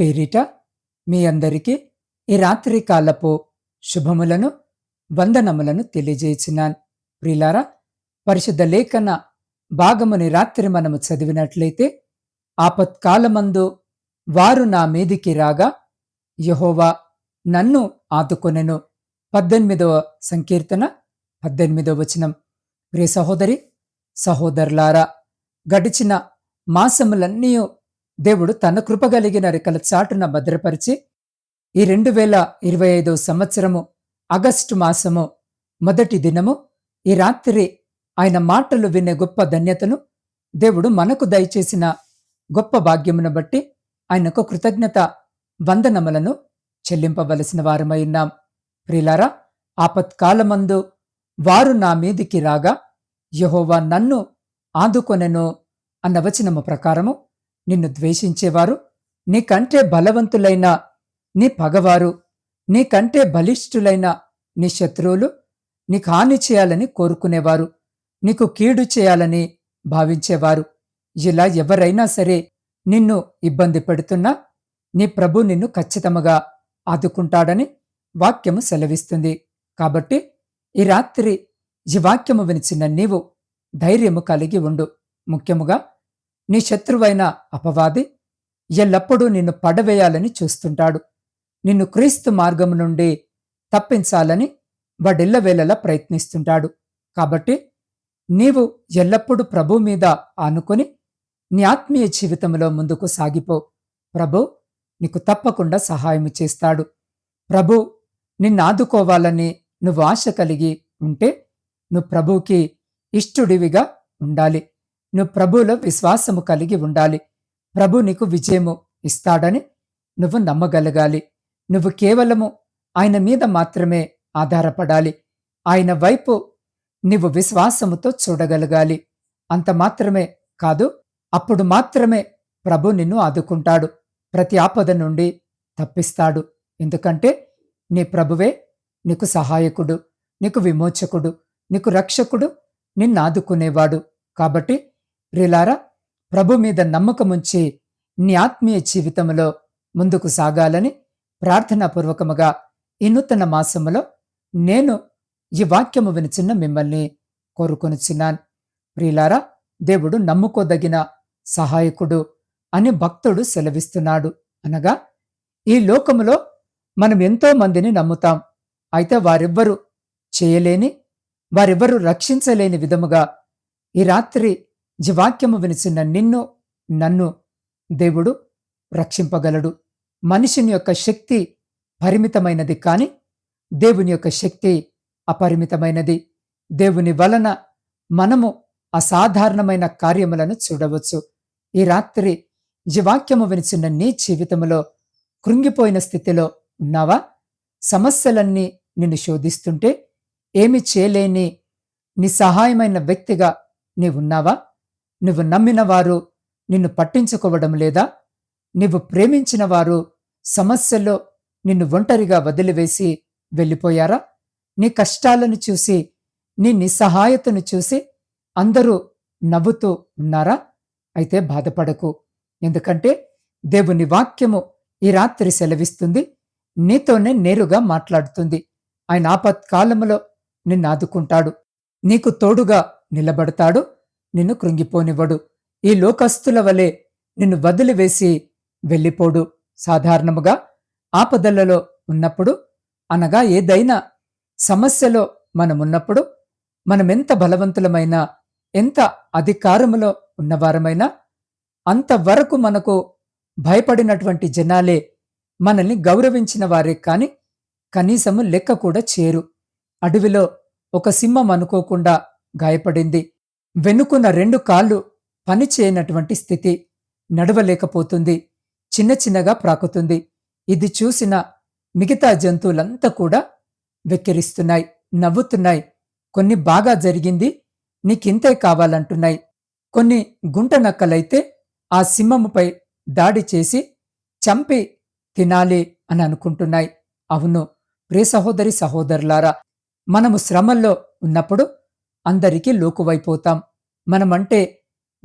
పేరిట మీ అందరికీ ఈ రాత్రి కాలపు శుభములను వందనములను తెలియజేసినాను. ప్రిలారా పరిశుద్ధ లేఖన భాగముని రాత్రి మనము చదివినట్లయితే ఆపత్కాలమందు వారు నా మీదికి రాగా యహోవా నన్ను ఆదుకొనెను. పద్దెనిమిదవ సంకీర్తన పద్దెనిమిదవ వచనం. ప్రియ సహోదరి సహోదరులారా గడిచిన మాసములన్నీ దేవుడు తన కృప కలిగిన రెక్కల చాటున భద్రపరిచి ఈ రెండు వేల ఇరవై ఐదో సంవత్సరము ఆగస్టు మాసము మొదటి దినము ఈ రాత్రి ఆయన మాటలు వినే గొప్ప ధన్యతను దేవుడు మనకు దయచేసిన గొప్ప భాగ్యమును బట్టి ఆయనకు కృతజ్ఞత వందనములను చెల్లింపవలసిన వారమై ఉన్నాం. ప్రిలారా ఆపత్కాలమందు వారు నా మీదికి రాగా యహోవా నన్ను ఆదుకొనెను అన్న వచనము ప్రకారము నిన్ను ద్వేషించేవారు. నీకంటే బలవంతులైన నీ పగవారు. నీకంటే బలిష్ఠులైన నీ శత్రువులు. నీకు హాని చేయాలని కోరుకునేవారు. నీకు కీడు చేయాలని భావించేవారు. ఇలా ఎవరైనా సరే నిన్ను ఇబ్బంది పెడుతున్నా నీ ప్రభు నిన్ను ఖచ్చితముగా ఆదుకుంటాడని వాక్యము సెలవిస్తుంది. కాబట్టి ఈ రాత్రి ఈ వాక్యము వినిచిన నీవు ధైర్యము కలిగి ఉండు. ముఖ్యముగా నీ శత్రువైన అపవాది ఎల్లప్పుడూ నిన్ను పడవేయాలని చూస్తుంటాడు. నిన్ను క్రీస్తు మార్గము నుండి తప్పించాలని వాడెల్లవేళలా ప్రయత్నిస్తుంటాడు. కాబట్టి నీవు ఎల్లప్పుడూ ప్రభు మీద ఆనుకొని నీ ఆత్మీయ జీవితంలో ముందుకు సాగిపో. ప్రభు నీకు తప్పకుండా సహాయం చేస్తాడు. ప్రభు నిన్ను ఆదుకోవాలని నువ్వు ఆశ కలిగి ఉంటే నువ్వు ప్రభువుకి ఇష్టుడివిగా ఉండాలి. నువ్వు ప్రభువులో విశ్వాసము కలిగి ఉండాలి. ప్రభు నీకు విజయము ఇస్తాడని నువ్వు నమ్మగలగాలి. నువ్వు కేవలము ఆయన మీద మాత్రమే ఆధారపడాలి. ఆయన వైపు నువ్వు విశ్వాసముతో చూడగలగాలి. అంత మాత్రమే కాదు అప్పుడు మాత్రమే ప్రభు నిన్ను ఆదుకుంటాడు. ప్రతి ఆపద నుండి తప్పిస్తాడు. ఎందుకంటే నీ ప్రభువే నీకు సహాయకుడు నీకు విమోచకుడు నీకు రక్షకుడు నిన్ను ఆదుకునేవాడు. కాబట్టి ప్రిలారా ప్రభు మీద నమ్మకముంచి నీ ఆత్మీయ జీవితంలో ముందుకు సాగాలని ప్రార్థనాపూర్వకముగా ఈ నూతన మాసములో నేను ఈ వాక్యము వినిచిన్న మిమ్మల్ని కోరుకొనిచున్నాను. ప్రియులారా దేవుడు నమ్ముకోదగిన సహాయకుడు అని భక్తుడు సెలవిస్తున్నాడు. అనగా ఈ లోకములో మనం ఎంతో మందిని నమ్ముతాం. అయితే వారెవ్వరూ చేయలేని వారెవ్వరూ రక్షించలేని విధముగా ఈ రాత్రి వాక్యము వినిసిన నిన్ను నన్ను దేవుడు రక్షింపగలడు. మనిషిని యొక్క శక్తి పరిమితమైనది కాని దేవుని యొక్క శక్తి అపరిమితమైనది. దేవుని వలన మనము అసాధారణమైన కార్యములను చూడవచ్చు. ఈ రాత్రి వాక్యము వినిచిన నీ జీవితంలో కృంగిపోయిన స్థితిలో ఉన్నావా? సమస్యలన్నీ నిన్ను శోధిస్తుంటే ఏమి చేయలేని నిస్సహాయమైన వ్యక్తిగా నీవున్నావా? నువ్వు నమ్మిన వారు నిన్ను పట్టించుకోవడం లేదా? నువ్వు ప్రేమించిన వారు సమస్యల్లో నిన్ను ఒంటరిగా వదిలివేసి వెళ్ళిపోయారా? నీ కష్టాలను చూసి నీ నిస్సహాయతను చూసి అందరూ నవ్వుతూ ఉన్నారా? అయితే బాధపడకు. ఎందుకంటే దేవుని వాక్యము ఈ రాత్రి సెలవిస్తుంది. నీతోనే నేరుగా మాట్లాడుతుంది. ఆయన ఆపత్కాలములో నిన్ను ఆదుకుంటాడు. నీకు తోడుగా నిలబడతాడు. నిన్ను కృంగిపోనివ్వడు. ఈ లోకస్తుల వలె నిన్ను వదిలివేసి వెళ్ళిపోడు. సాధారణముగా ఆపదలలో ఉన్నప్పుడు అనగా ఏదైనా సమస్యలో మనమున్నప్పుడు మనమెంత బలవంతులమైనా ఎంత అధికారములో ఉన్నవారమైనా అంతవరకు మనకు భయపడినటువంటి జనాలే మనల్ని గౌరవించిన వారే కాని కనీసము లెక్క కూడా చేరు అడవిలో ఒక సింహం అనుకోకుండా గాయపడింది. వెనుకున్న రెండు కాళ్ళు పని చేయనటువంటి స్థితి నడవలేకపోతుంది. చిన్న చిన్నగా ప్రాకుతుంది. ఇది చూసిన మిగతా జంతువులంతా కూడా వెక్కిరిస్తున్నాయి నవ్వుతున్నాయి. కొన్ని బాగా జరిగింది నీకింతే కావాలంటున్నాయి. కొన్ని గుంట నక్కలైతే ఆ సింహముపై దాడి చేసి చంపి తినాలి అని అనుకుంటున్నాయి. అవును ప్రియ సహోదరి సహోదరులారా మనము శ్రమల్లో ఉన్నప్పుడు అందరికీ లోకువైపోతాం. మనమంటే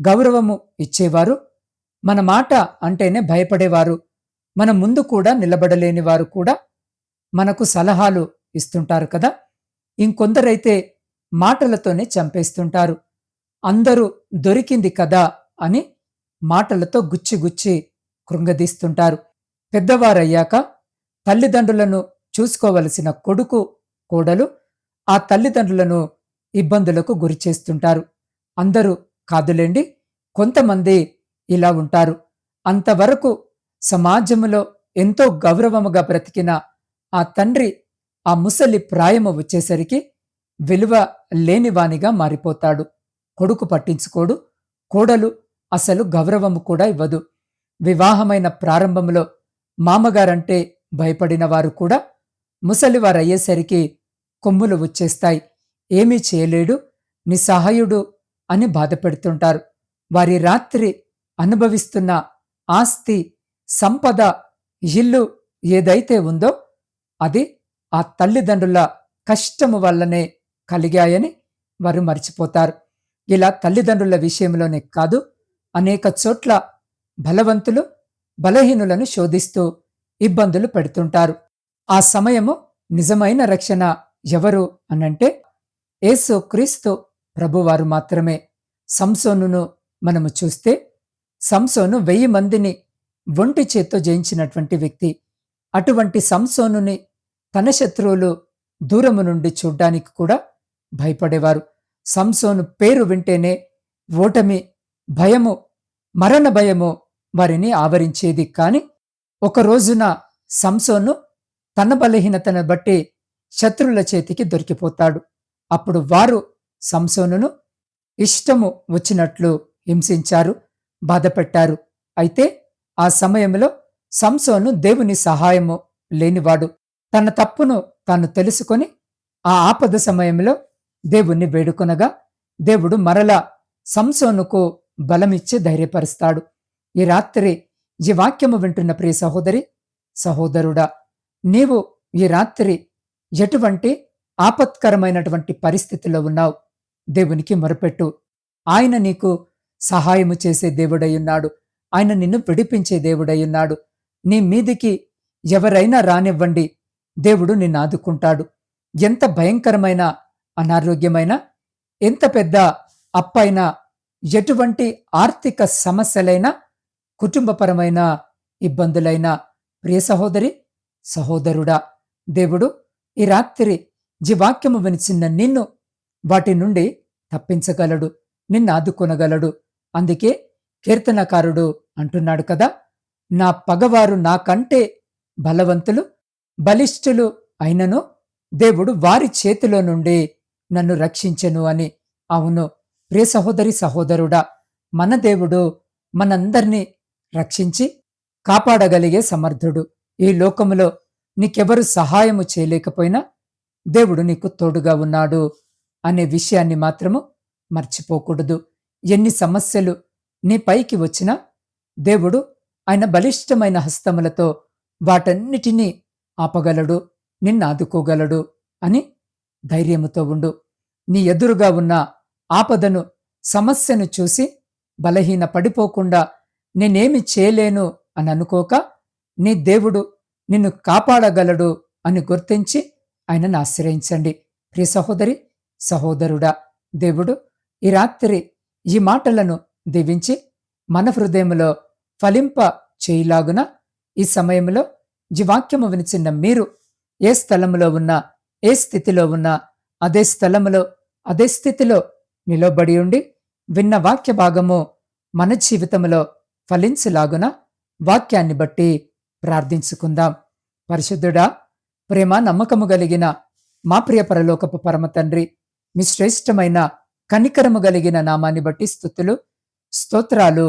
గౌరవము ఇచ్చేవారు మన మాట అంటేనే భయపడేవారు మన ముందు కూడా నిలబడలేని వారు కూడా మనకు సలహాలు ఇస్తుంటారు కదా. ఇంకొందరైతే మాటలతోనే చంపేస్తుంటారు. అందరూ దొరికింది కదా అని మాటలతో గుచ్చి గుచ్చి కృంగదీస్తుంటారు. పెద్దవారయ్యాక తల్లిదండ్రులను చూసుకోవలసిన కొడుకు కోడలు ఆ తల్లిదండ్రులను ఇబ్బందులకు గురి చేస్తుంటారు. అందరూ కాదులేండి కొంతమంది ఇలా ఉంటారు. అంతవరకు సమాజంలో ఎంతో గౌరవముగా బ్రతికిన ఆ తండ్రి ఆ ముసలి ప్రాయము వచ్చేసరికి విలువ లేనివానిగా మారిపోతాడు. కొడుకు పట్టించుకోడు కోడలు అసలు గౌరవము కూడా ఇవ్వదు. వివాహమైన ప్రారంభంలో మామగారంటే భయపడిన వారు కూడా ముసలివారయ్యేసరికి కొమ్ములు వచ్చేస్తాయి. ఏమీ చేయలేడు నిస్సహాయుడు అని బాధపెడుతుంటారు. వారి రాత్రి అనుభవిస్తున్న ఆస్తి సంపద ఇల్లు ఏదైతే ఉందో అది ఆ తల్లిదండ్రుల కష్టము వల్లనే కలిగాయని వారు మర్చిపోతారు. ఇలా తల్లిదండ్రుల విషయంలోనే కాదు అనేక చోట్ల బలవంతులు బలహీనులను శోధిస్తూ ఇబ్బందులు పెడుతుంటారు. ఆ సమయము నిజమైన రక్షణ ఎవరు అనంటే యేసు క్రీస్తు ప్రభువారు మాత్రమే సంసోనును మనము చూస్తే సంసోను వెయ్యి మందిని ఒంటి చేత్తో జయించినటువంటి వ్యక్తి. అటువంటి సంసోనుని తన శత్రువులు దూరము నుండి చూడ్డానికి కూడా భయపడేవారు. సంసోను పేరు వింటేనే ఓటమి భయము మరణ భయము వారిని ఆవరించేది కాని ఒక రోజున సంసోను తన బలహీనతను బట్టి శత్రువుల చేతికి దొరికిపోతాడు. అప్పుడు వారు సంసోనును ఇష్టము వచ్చినట్లు హింసించారు బాధపెట్టారు. అయితే ఆ సమయంలో సంసోను దేవుని సహాయము లేనివాడు. తన తప్పును తాను తెలుసుకొని ఆ ఆపద సమయంలో దేవుణ్ణి వేడుకొనగా దేవుడు మరలా సంసోనుకు బలమిచ్చి ధైర్యపరుస్తాడు. ఈ రాత్రి ఈ వాక్యము వింటున్న ప్రియ సహోదరి సహోదరుడా నీవు ఈ రాత్రి ఎటువంటి ఆపత్కరమైనటువంటి పరిస్థితిలో ఉన్నావు. దేవునికి మొరపెట్టు. ఆయన నీకు సహాయము చేసే దేవుడయ్యున్నాడు ఆయన నిన్ను విడిపించే దేవుడయ్యున్నాడు నీ మీదికి ఎవరైనా రానివ్వండి. దేవుడు నిన్ను ఆదుకుంటాడు. ఎంత భయంకరమైన అనారోగ్యమైన ఎంత పెద్ద అప్పైనా ఎటువంటి ఆర్థిక సమస్యలైనా కుటుంబపరమైన ఇబ్బందులైనా ప్రియ సహోదరి సహోదరుడా దేవుడు ఈ రాత్రి జీవాక్యము వినిచిన్న నిన్ను వాటి నుండి తప్పించగలడు నిన్ను ఆదుకొనగలడు. అందుకే కీర్తనకారుడు అంటున్నాడు కదా నా పగవారు నాకంటే బలవంతులు బలిష్ఠులు అయినను దేవుడు వారి చేతిలో నుండి నన్ను రక్షించెను అని. అవును ప్రియ సహోదరి సహోదరుడా మన దేవుడు మనందర్నీ రక్షించి కాపాడగలిగే సమర్థుడు. ఈ లోకములో నీకెవరు సహాయము చేయలేకపోయినా దేవుడు నీకు తోడుగా ఉన్నాడు అనే విషయాన్ని మాత్రము మర్చిపోకూడదు. ఎన్ని సమస్యలు నీ పైకి వచ్చినా దేవుడు ఆయన బలిష్టమైన హస్తములతో వాటన్నిటినీ ఆపగలడు నిన్నాదుకోగలడు అని ధైర్యముతో ఉండు. నీ ఎదురుగా ఉన్న ఆపదను సమస్యను చూసి బలహీన పడిపోకుండా నేనేమి చేయలేను అని అనుకోక నీ దేవుడు నిన్ను కాపాడగలడు అని గుర్తించి ఆయనను ఆశ్రయించండి. ప్రియ సహోదరి సహోదరుడా దేవుడు ఈ రాత్రి ఈ మాటలను దీవించి మన హృదయంలో ఫలింప చేయిలాగున ఈ సమయంలో జీవాక్యము వినిచిన్న మీరు ఏ స్థలములో ఉన్నా ఏ స్థితిలో ఉన్నా అదే స్థలములో అదే స్థితిలో నిలబడి ఉండి విన్న వాక్య భాగము మన జీవితంలో ఫలించలాగున వాక్యాన్ని బట్టి ప్రార్థించుకుందాం. పరిశుద్ధుడా ప్రేమ నమ్మకము కలిగిన మా ప్రియ పరలోకపు పరమ తండ్రి మీ శ్రేష్టమైన కనికరము కలిగిన నామాన్ని బట్టి స్థుతులు స్తోత్రాలు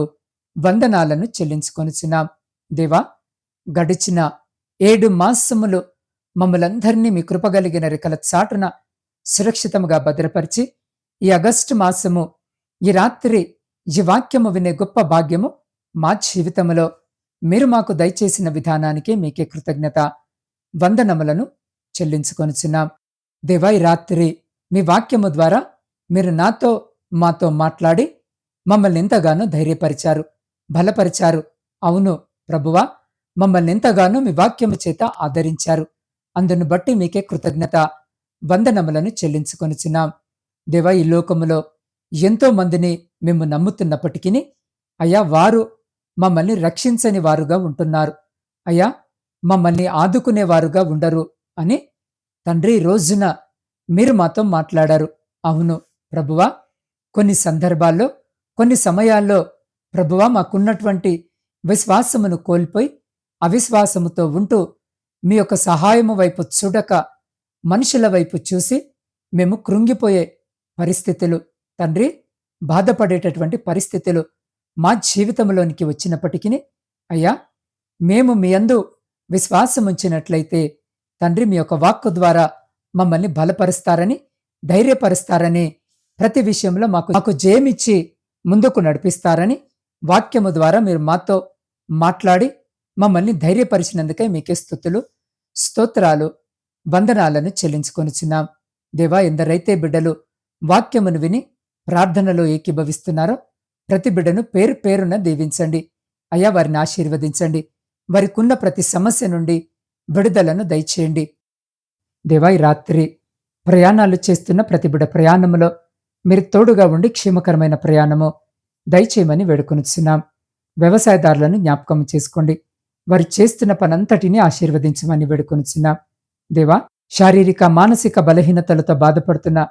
వందనాలను చెల్లించుకొనిచున్నాం. దేవా గడిచిన ఏడు మాసములు మమ్మలందరినీ మీ కృపగలిగిన రెక్కల చాటున సురక్షితముగా భద్రపరిచి ఈ ఆగస్టు మాసము ఈ రాత్రి ఈ వాక్యము వినే గొప్ప భాగ్యము మా జీవితంలో మీరు మాకు దయచేసిన విధానానికి మీకే కృతజ్ఞత. వందనములను చెల్లించుకొనిచున్నాం. దేవా రాత్రి మీ వాక్యము ద్వారా మీరు నాతో మాతో మాట్లాడి మమ్మల్ని ఎంతగానో ధైర్యపరిచారు బలపరిచారు. అవును ప్రభువా మమ్మల్ని ఎంతగానో మీ వాక్యము చేత ఆదరించారు. అందును బట్టి మీకే కృతజ్ఞత వందనములను చెల్లించుకొనిచున్నాం. దేవా ఈ లోకములో ఎంతో మందిని మేము నమ్ముతున్నప్పటికీ అయ్యా వారు మమ్మల్ని రక్షించని వారుగా ఉంటున్నారు. అయ్యా మమ్మల్ని ఆదుకునేవారుగా ఉండరు అని తండ్రి రోజున మీరు మాతో మాట్లాడారు. అవును ప్రభువా కొన్ని సందర్భాల్లో కొన్ని సమయాల్లో ప్రభువా మాకున్నటువంటి విశ్వాసమును కోల్పోయి అవిశ్వాసముతో ఉంటూ మీ యొక్క సహాయము వైపు చూడక మనుషుల వైపు చూసి మేము కృంగిపోయే పరిస్థితులు తండ్రి బాధపడేటటువంటి పరిస్థితులు మా జీవితంలోనికి వచ్చినప్పటికీ అయ్యా మేము మీ అందు విశ్వాసముంచినట్లయితే తండ్రి మీ యొక్క వాక్కు ద్వారా మమ్మల్ని బలపరుస్తారని ధైర్యపరుస్తారని ప్రతి విషయంలో మాకు మాకు జయమిచ్చి ముందుకు నడిపిస్తారని వాక్యము ద్వారా మీరు మాతో మాట్లాడి మమ్మల్ని ధైర్యపరిచినందుకే మీకే స్థుతులు స్తోత్రాలు వందనాలను చెల్లించుకొనిచున్నాం. దేవా ఎందరైతే బిడ్డలు వాక్యమును విని ప్రార్థనలో ఏకీభవిస్తున్నారో ప్రతి బిడ్డను పేరు పేరున దీవించండి. అయ్యా వారిని ఆశీర్వదించండి. వారికున్న ప్రతి సమస్య నుండి విడుదలను దయచేయండి. దేవాయి రాత్రి ప్రయాణాలు చేస్తున్న ప్రతి బిడ ప్రయాణములో మీరు తోడుగా ఉండి క్షేమకరమైన ప్రయాణము దయచేయమని వేడుకొనిచున్నాం. వ్యవసాయదారులను జ్ఞాపకం చేసుకోండి. వారు చేస్తున్న పనంతటిని ఆశీర్వదించమని వేడుకొనిచున్నాం. దేవా శారీరక మానసిక బలహీనతలతో బాధపడుతున్న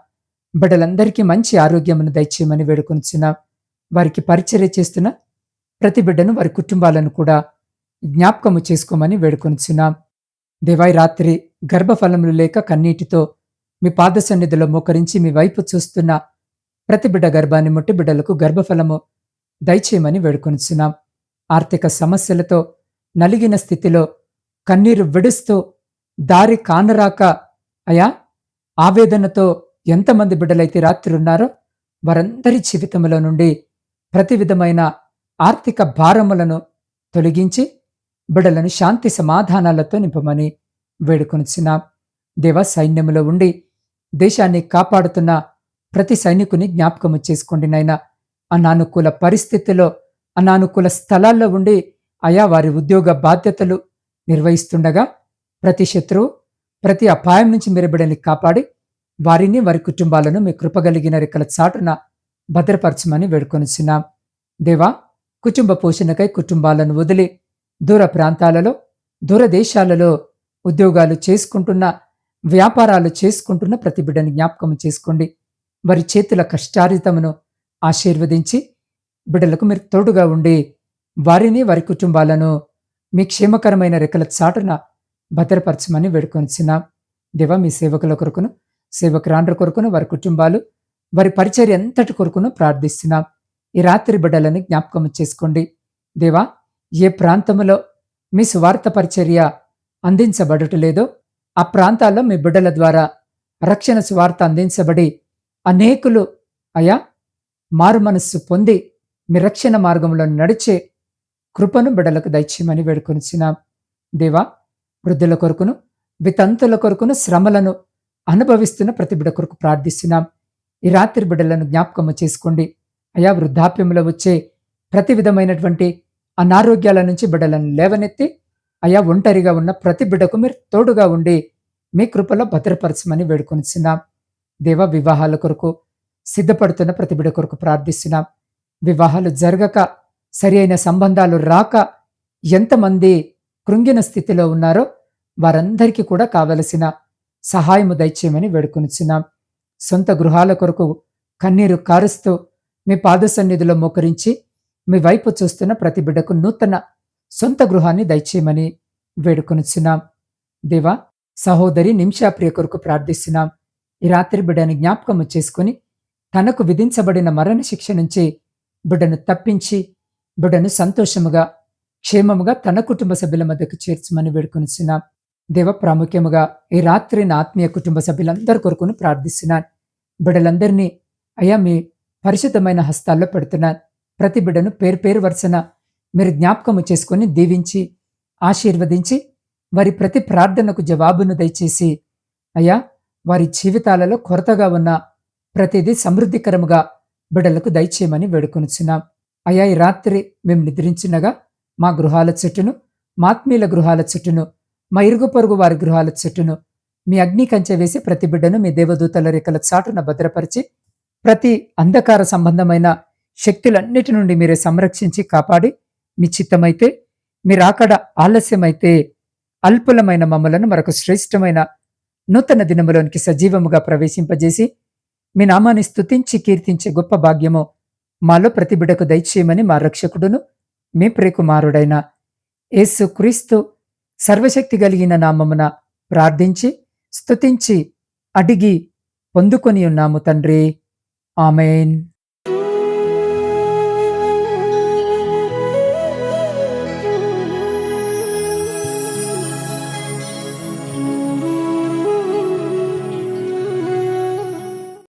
బిడ్డలందరికీ మంచి ఆరోగ్యమును దయచేయమని వేడుకొనిచున్నాం. వారికి పరిచర్య చేస్తున్న ప్రతి బిడ్డను వారి కుటుంబాలను కూడా జ్ఞాపకము చేసుకోమని వేడుకొనిచున్నాం. దేవాయి రాత్రి గర్భఫలములు లేక కన్నీటితో మీ పాద సన్నిధిలో మోకరించి మీ వైపు చూస్తున్న ప్రతి బిడ్డ గర్భాన్ని ముట్టి బిడ్డలకు గర్భఫలము దయచేయమని వేడుకొనిచున్నాం. ఆర్థిక సమస్యలతో నలిగిన స్థితిలో కన్నీరు విడుస్తూ దారి కానరాక అయా ఆవేదనతో ఎంతమంది బిడ్డలైతే రాత్రి ఉన్నారో వారందరి జీవితంలో నుండి ప్రతి విధమైన ఆర్థిక భారములను తొలగించి బిడలను శాంతి సమాధానాలతో నింపమని వేడుకొనిచున్నాం. దేవ సైన్యములో ఉండి దేశాన్ని కాపాడుతున్న ప్రతి సైనికుని జ్ఞాపకము చేసుకోండి నైనా అనానుకూల పరిస్థితిలో అనానుకూల స్థలాల్లో ఉండి ఆయా వారి ఉద్యోగ బాధ్యతలు నిర్వహిస్తుండగా ప్రతి శత్రువు ప్రతి అపాయం నుంచి మీరు బిడని కాపాడి వారిని వారి కుటుంబాలను మీ కృపగలిగిన రెక్కల చాటున భద్రపరచమని వేడుకొనిచున్నాం. దేవా కుటుంబ పోషణకై కుటుంబాలను వదిలి దూర ప్రాంతాలలో దూర దేశాలలో ఉద్యోగాలు చేసుకుంటున్న వ్యాపారాలు చేసుకుంటున్న ప్రతి బిడ్డని జ్ఞాపకం చేసుకోండి. వారి చేతుల కష్టారితమును ఆశీర్వదించి బిడ్డలకు మీరు తోడుగా ఉండి వారిని వారి కుటుంబాలను మీ క్షేమకరమైన రెక్కల చాటున భద్రపరచమని వేడుకొనిచున్నాం. దేవా మీ సేవకుల కొరకును సేవకురాండ్ర కొరకును వారి కుటుంబాలు వారి పరిచర్య ఎంతటి కొరకును ప్రార్థిస్తున్నాం. ఈ రాత్రి బిడ్డలను జ్ఞాపకం చేసుకోండి. దేవా ఏ ప్రాంతంలో మీ సువార్త పరిచర్య అందించబడటలేదో ఆ ప్రాంతాల్లో మీ బిడ్డల ద్వారా రక్షణ సువార్త అందించబడి అనేకులు అయా మారు మనస్సు పొంది మీ రక్షణ మార్గంలో నడిచే కృపను బిడ్డలకు దయచేయమని వేడుకొనిచ్చినాం దేవా వృద్ధుల కొరకును వితంతుల కొరకును శ్రమలను అనుభవిస్తున్న ప్రతి బిడ్డ కొరకు ప్రార్థిస్తున్నాం. ఈ రాత్రి బిడ్డలను జ్ఞాపకము చేసుకోండి. అయా వృద్ధాప్యంలో వచ్చే ప్రతి విధమైనటువంటి అనారోగ్యాల నుంచి బిడ్డలను లేవనెత్తి అయా ఒంటరిగా ఉన్న ప్రతి బిడ్డకు మీరు తోడుగా ఉండి మీ కృపలో భద్రపరచమని వేడుకొనిచున్నాం. దేవ వివాహాల కొరకు సిద్ధపడుతున్న ప్రతి బిడ్డ కొరకు ప్రార్థిస్తున్నాం. వివాహాలు జరగక సరి అయిన సంబంధాలు రాక ఎంతమంది కృంగిన స్థితిలో ఉన్నారో వారందరికీ కూడా కావలసిన సహాయము దయచేయమని వేడుకొనిచున్నాం. సొంత గృహాల కొరకు కన్నీరు కారుస్తూ మీ పాద సన్నిధిలో మోకరించి మీ వైపు చూస్తున్న ప్రతి బిడ్డకు నూతన సొంత గృహాన్ని దయచేయమని వేడుకొనిచున్నాం. దేవా సహోదరి నిమిషాప్రియ కొరకు ప్రార్థిస్తున్నాం. ఈ రాత్రి బిడ్డని జ్ఞాపకము చేసుకుని తనకు విధించబడిన మరణ శిక్ష నుంచి బిడ్డను తప్పించి బిడ్డను సంతోషముగా క్షేమముగా తన కుటుంబ సభ్యుల మధ్యకు చేర్చమని వేడుకొనిచున్నాం. దేవ ప్రాముఖ్యముగా ఈ రాత్రి నా ఆత్మీయ కుటుంబ సభ్యులందరి కొరకును ప్రార్థిస్తున్నాను. బిడ్డలందరినీ అయ్యా మీ పరిశుద్ధమైన హస్తాల్లో పెడుతున్నాను. ప్రతి బిడ్డను పేరు పేరు వరుసన మీరు జ్ఞాపకము చేసుకొని దీవించి ఆశీర్వదించి వారి ప్రతి ప్రార్థనకు జవాబును దయచేసి అయ్యా వారి జీవితాలలో కొరతగా ఉన్న ప్రతిదీ సమృద్ధికరముగా బిడ్డలకు దయచేయమని వేడుకొనిచున్నాం. అయ్యా ఈ రాత్రి మేము నిద్రించినగా మా గృహాల చెట్టును మాత్మీల గృహాల చుట్టూను మా ఇరుగు పొరుగు వారి గృహాల చుట్టూను మీ అగ్ని కంచె వేసి ప్రతి బిడ్డను మీ దేవదూతల రేఖల చాటున భద్రపరిచి ప్రతి అంధకార సంబంధమైన శక్తులన్నిటి నుండి మీరు సంరక్షించి కాపాడి మీ చిత్తమైతే మీరు అక్కడ ఆలస్యమైతే అల్పులమైన మమ్మలను మరొక శ్రేష్టమైన నూతన దినములోనికి సజీవముగా ప్రవేశింపజేసి మీ నామాన్ని స్తుతించి కీర్తించే గొప్ప భాగ్యము మాలో ప్రతిబిడకు దయచేయమని మా రక్షకుడును మీ ప్రేకుమారుడైన యేసు క్రీస్తు సర్వశక్తి కలిగిన నామమున ప్రార్థించి స్తుతించి అడిగి పొందుకొని ఉన్నాము తండ్రి. ఆమెన్.